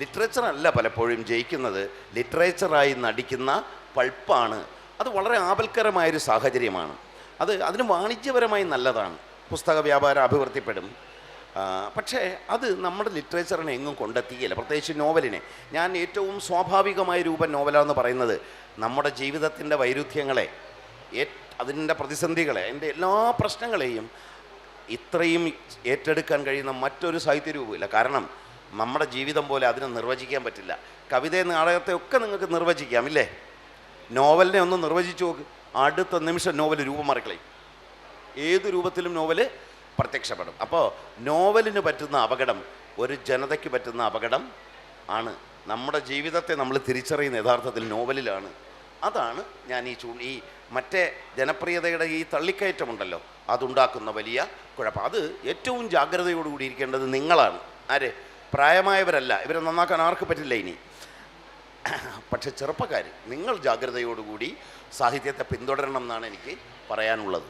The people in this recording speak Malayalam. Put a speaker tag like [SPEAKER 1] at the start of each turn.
[SPEAKER 1] ലിറ്ററേച്ചർ അല്ല പലപ്പോഴും ജയിക്കുന്നത്. ലിറ്ററേച്ചറായി നടിക്കുന്ന പൾപ്പാണ്. അത് വളരെ ആപൽക്കരമായൊരു സാഹചര്യമാണ്. അത് അതിന് വാണിജ്യപരമായി നല്ലതാണ്. പുസ്തക വ്യാപാരം അഭിവൃദ്ധിപ്പെടും. പക്ഷേ അത് നമ്മുടെ ലിറ്ററേച്ചറിനെ എങ്ങും കൊണ്ടെത്തിയില്ല പ്രത്യേകിച്ച് നോവലിനെ. ഞാൻ ഏറ്റവും സ്വാഭാവികമായ രൂപം നോവലാണെന്ന് പറയുന്നത് നമ്മുടെ ജീവിതത്തിന്റെ വൈരുദ്ധ്യങ്ങളെ അതിന്റെ പ്രതിസന്ധികളെ അതിന്റെ എല്ലാ പ്രശ്നങ്ങളെയും ഇത്രയും ഏറ്റെടുക്കാൻ കഴിയുന്ന മറ്റൊരു സാഹിത്യ രൂപമില്ല കാരണം നമ്മുടെ ജീവിതം പോലെ അതിനെ നിർവചിക്കാൻ പറ്റില്ല. കവിതയെ നാടകത്തെ ഒക്കെ നിങ്ങൾക്ക് നിർവചിക്കാം ഇല്ലേ? നോവലിനെ ഒന്ന് നിർവചിച്ചു നോക്ക്. അടുത്ത നിമിഷം നോവൽ രൂപം മാറിക്കളയും. ഏത് രൂപത്തിലും നോവൽ പ്രത്യക്ഷപ്പെടും. അപ്പോൾ നോവലിന് പറ്റുന്ന അപകടം ഒരു ജനതയ്ക്ക് പറ്റുന്ന അപകടം ആണ്. നമ്മുടെ ജീവിതത്തെ നമ്മൾ തിരിച്ചറിയുന്ന യഥാർത്ഥത്തിൽ നോവലിലാണ്. അതാണ് ഞാൻ ഈ ചൂ ഈ മറ്റേ ജനപ്രിയതയുടെ ഈ തള്ളിക്കയറ്റമുണ്ടല്ലോ. അതുണ്ടാക്കുന്ന വലിയ കുഴപ്പം. അത് ഏറ്റവും ജാഗ്രതയോടുകൂടി ഇരിക്കേണ്ടത് നിങ്ങളാണ്. ആര്? പ്രായമായവരല്ല. ഇവരെ നന്നാക്കാൻ ആർക്ക് പറ്റില്ല ഇനി. പക്ഷെ ചെറുപ്പക്കാർ നിങ്ങൾ ജാഗ്രതയോടുകൂടി സാഹിത്യത്തെ പിന്തുടരണം എന്നാണ് എനിക്ക് പറയാനുള്ളത്.